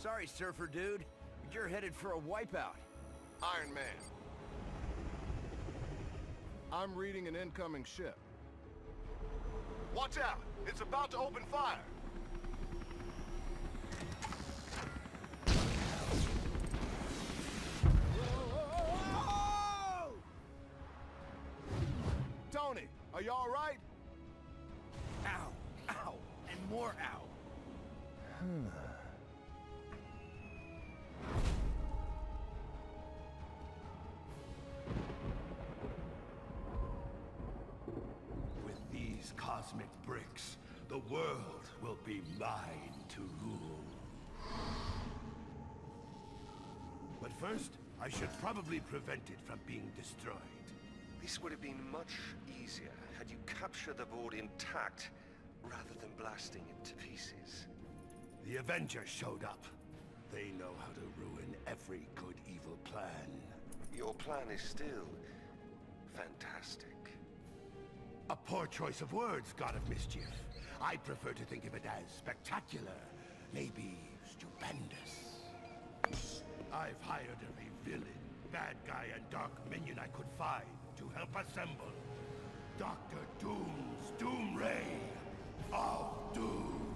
Sorry, surfer dude, but you're headed for a wipeout. Iron Man. I'm reading an incoming ship. Watch out! It's about to open fire! Tony, are you all right? Ow, ow, and more ow. Hmm. Cosmic bricks, the world will be mine to rule. But first, I should probably prevent it from being destroyed. This would have been much easier had you captured the board intact rather than blasting it to pieces. The Avengers showed up. They know how to ruin every good evil plan. Your plan is still fantastic. A poor choice of words, God of Mischief. I prefer to think of it as spectacular, maybe stupendous. I've hired every villain, bad guy, and dark minion I could find to help assemble Doctor Doom's Doom Ray of Doom.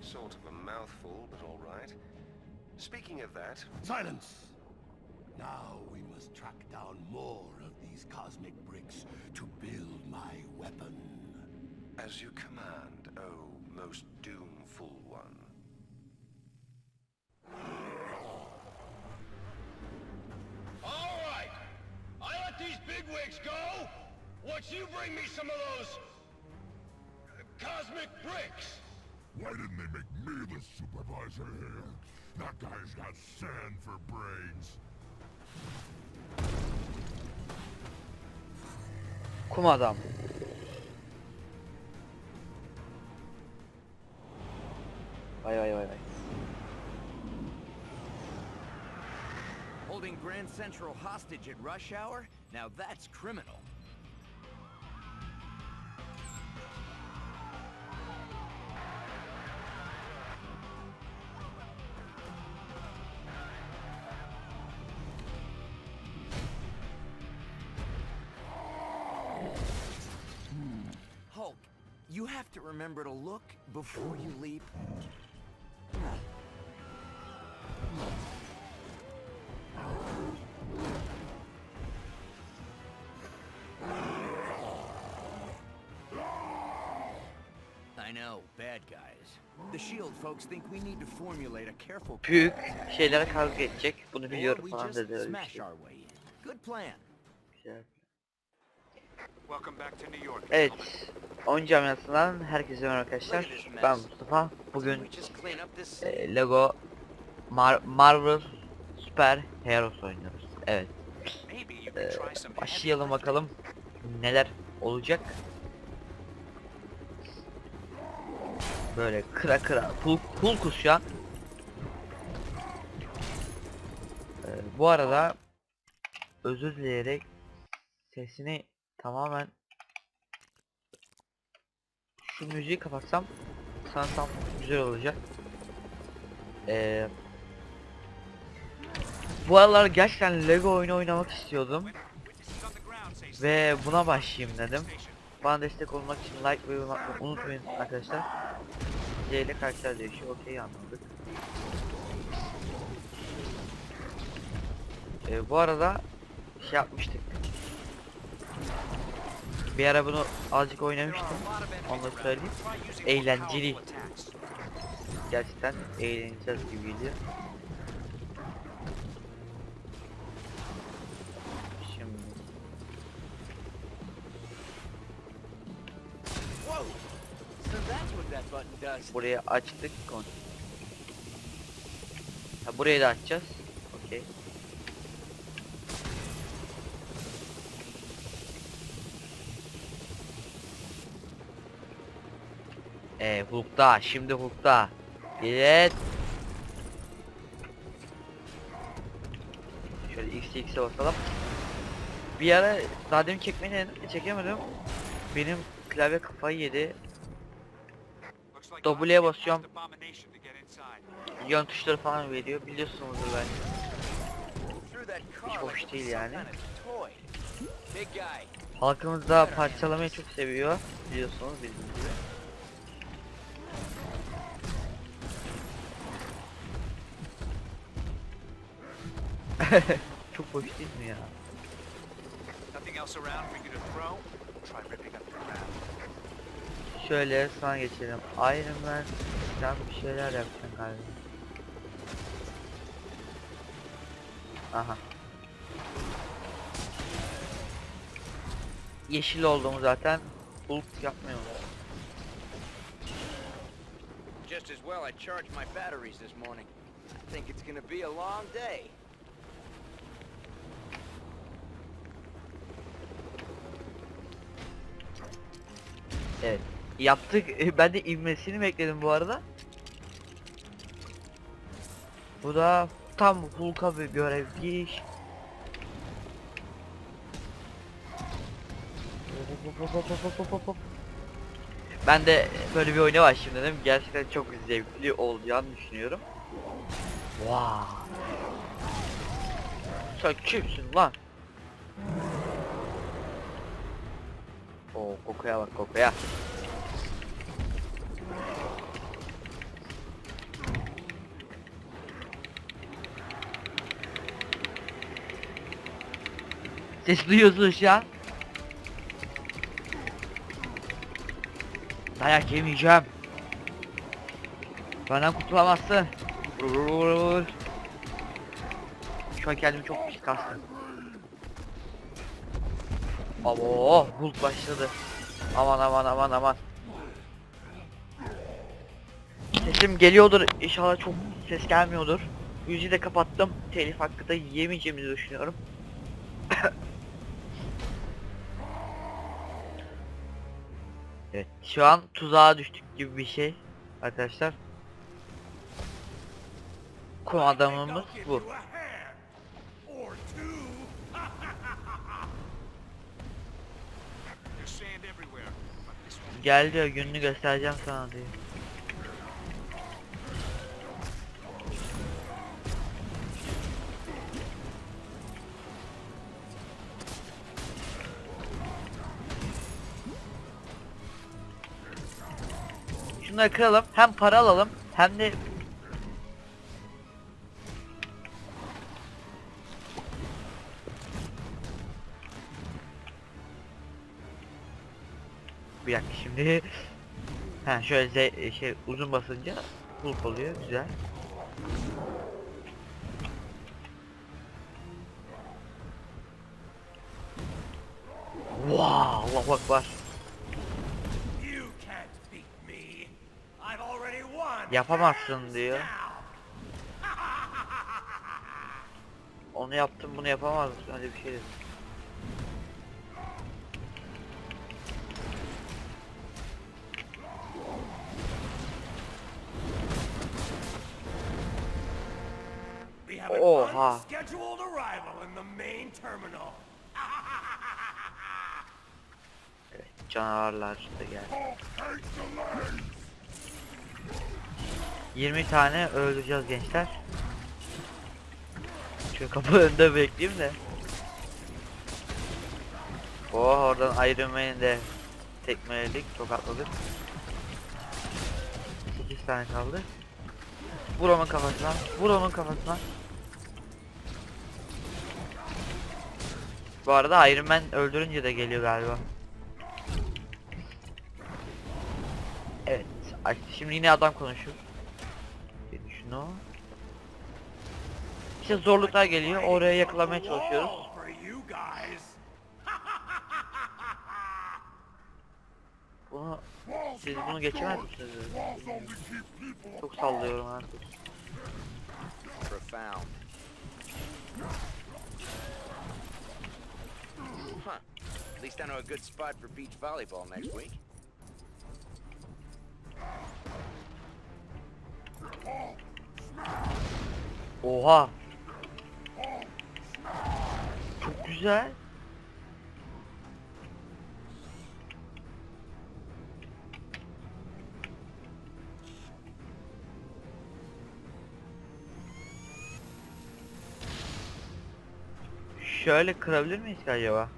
Sort of a mouthful, but all right. Speaking of that, Silence! Now we must track down more these cosmic bricks to build my weapon. as you command, oh most doomful one. All right. I let these bigwigs go. Once you bring me some of those cosmic bricks. Why didn't they make me the supervisor here? That guy's got sand for brains. Kum adam. Vay vay vay vay. Holding Grand Central hostage at rush hour? Now that's criminal. Remember to look before you leap. I know, bad guys. The SHIELD folks think we need to formulate a careful Büyük plan şeylere kavga edecek. Bunu biliyorum we falan just dedi öyle bir smash şey. our way in. Good plan. Güzel. Welcome back to New York. Evet. Oyun camiasından herkese merhaba arkadaşlar. Ben Mustafa. Bugün e, Lego Mar Marvel Super Heroes oynuyoruz. Evet. E, başlayalım bakalım neler olacak. Böyle kıra kıra pul, pul an. E, bu arada özür dileyerek sesini tamamen şu müziği kapatsam sanırsam güzel olacak. Ee, bu aralar gerçekten Lego oyunu oynamak istiyordum ve buna başlayayım dedim. Bana destek olmak için like ve yorum unutmayın arkadaşlar. C ile değişiyor. Okey anladık. Ee, bu arada şey yapmıştık. Bir ara bunu azıcık oynamıştım. Onu da söyleyeyim. Eğlenceli. Gerçekten eğleneceğiz gibiydi. Şimdi burayı açtık. Ha burayı da açacağız. Okey. Ee, Hulk'ta. Şimdi Hulk'ta. Evet. Şöyle X X'e basalım. Bir ara daha demin çekmeyi denedim, çekemedim. Benim klavye kafayı yedi. W'ye basıyorum. Yan tuşları falan veriyor. Biliyorsunuzdur bence. Hiç hoş değil yani. Halkımız da parçalamayı çok seviyor. Biliyorsunuz bildiğiniz gibi. çok hoş değil mi ya? Nothing else around for you to throw? Try ripping up the ground. Şöyle sana geçelim. Iron Man sen bir şeyler yapacaksın galiba. Aha. Yeşil olduğumu zaten Hulk yapmıyor. just as well I charged my batteries this morning. I think it's gonna be a long day. Evet. Yaptık. Ben de ivmesini bekledim bu arada. Bu da tam Hulk'a bir hop, hop. Ben de böyle bir oyuna başlayayım dedim. Gerçekten çok zevkli olacağını düşünüyorum. Wow. Sen kimsin lan? Oo kokuya bak kokuya. Ses duyuyorsun şu an. Dayak yemeyeceğim. Benden kurtulamazsın. Vur, vur, vur, vur. Şu an kendimi çok pis kastım. Abo, Hulk başladı. Aman aman aman aman. Sesim geliyordur. İnşallah çok ses gelmiyordur. Müziği de kapattım. Telif hakkı da yemeyeceğimizi düşünüyorum. evet, şu an tuzağa düştük gibi bir şey arkadaşlar. Kum adamımız bu. Gel diyor gününü göstereceğim sana diyor. Şunları kıralım. Hem para alalım hem de Bir dakika şimdi Ha şöyle ze- şey uzun basınca Hulk oluyor güzel. Wow, Allah akbar. Yapamazsın diyor. Onu yaptım bunu yapamaz? Öyle bir şey dedi. Oha. unscheduled arrival in the main terminal. Evet, canavarlar da geldi. 20 tane öldüreceğiz gençler. Şu kapı önünde bekleyeyim de. Oh oradan Iron Man'i de tekmeledik, tokatladık. 8 tane kaldı. Vur onun kafasına, vur onun kafasına. Bu arada Iron Man öldürünce de geliyor galiba. Evet, şimdi yine adam konuşuyor. Şunu. İşte zorluklar geliyor, oraya yakalamaya çalışıyoruz. Bunu siz bunu geçemez misiniz? Çok sallıyorum artık. Least I know a good spot for beach volleyball next week. Oha. Çok güzel. Şöyle kırabilir miyiz acaba?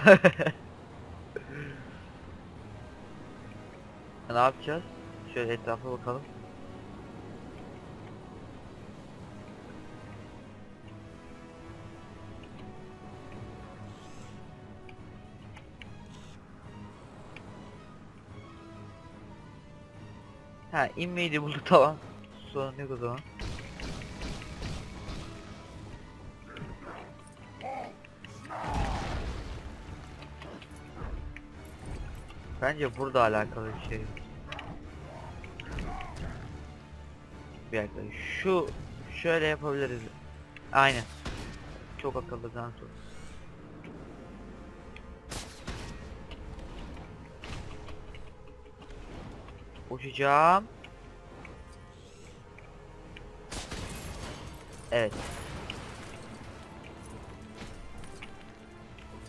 ne yapacağız? Şöyle etrafa bakalım. Ha inmeyi bulduk tamam. Sorun yok o zaman. Bence burada alakalı bir şey. Bir dakika şu şöyle yapabiliriz. Aynen. Çok akıllı Gantu. Uçacağım. Evet.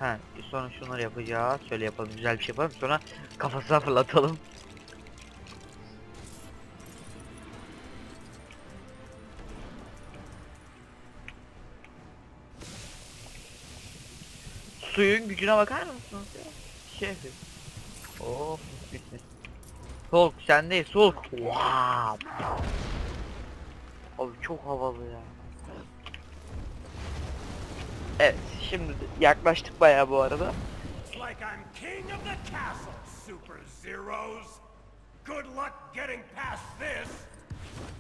Ha, sonra şunları yapacağız. Şöyle yapalım, güzel bir şey yapalım. Sonra kafasına fırlatalım. Suyun gücüne bakar mısınız ya? Şey. Oh, bitti. Sulk sendeyiz Sulk. Wow. Abi çok havalı ya. Evet şimdi yaklaştık bayağı bu arada. It's like I'm king of the castle, Super Zeros. Good luck getting past this.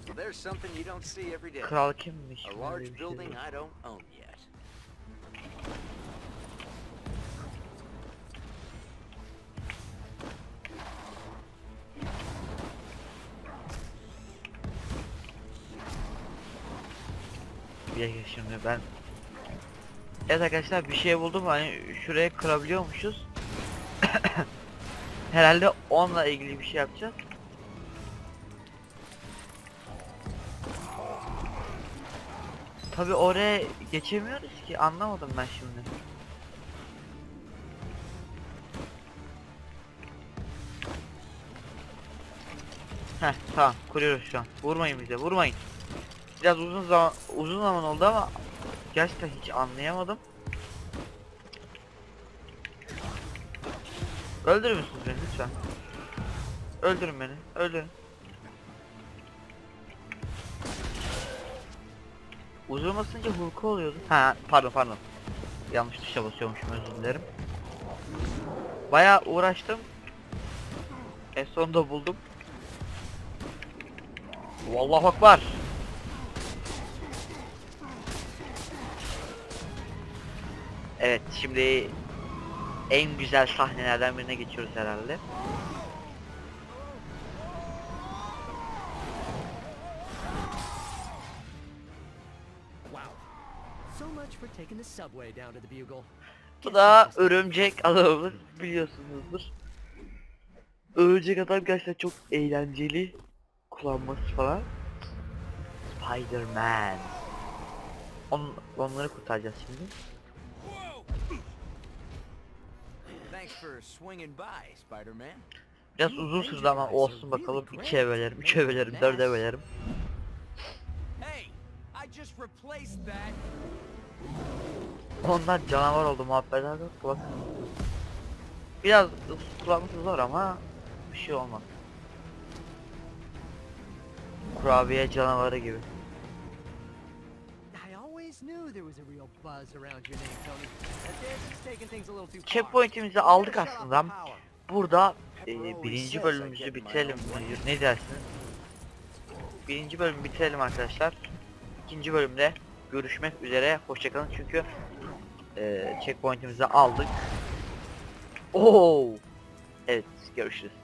Well, there's something you don't see every day. Kral kimmiş? A large şey building. I don't own yet. Bir dakika şimdi ben Evet arkadaşlar bir şey buldum. Hani şuraya kırabiliyormuşuz. Herhalde onunla ilgili bir şey yapacağız. Tabi oraya geçemiyoruz ki anlamadım ben şimdi. Heh tamam kuruyoruz şu an. Vurmayın bize vurmayın. Biraz uzun zaman uzun zaman oldu ama gerçekten hiç anlayamadım. Öldürür müsünüz beni lütfen? Öldürün beni. Öldürün. Uzun basınca hulka oluyordu. Ha pardon pardon. Yanlış tuşa basıyormuşum özür dilerim. Bayağı uğraştım. En sonunda buldum. Vallahi akbar. Evet şimdi en güzel sahnelerden birine geçiyoruz herhalde. Bu da örümcek adamımız biliyorsunuzdur. Örümcek adam gerçekten çok eğlenceli kullanması falan. Spider-Man. On, onları kurtaracağız şimdi. Biraz uzun sürdü ama olsun bakalım. 2'ye bölerim, 3'e bölerim, 4'e bölerim. Hey, I just replaced that. Ondan canavar oldu muhabbetler yok bak. Biraz kullanması zor ama bir şey olmaz. Kurabiye canavarı gibi. Checkpoint'imizi aldık aslında. Burada e, birinci bölümümüzü bitirelim. Ne dersiniz? Birinci bölümü bitirelim arkadaşlar. İkinci bölümde görüşmek üzere. Hoşçakalın çünkü e, checkpoint'imizi aldık. Oo. Evet görüşürüz.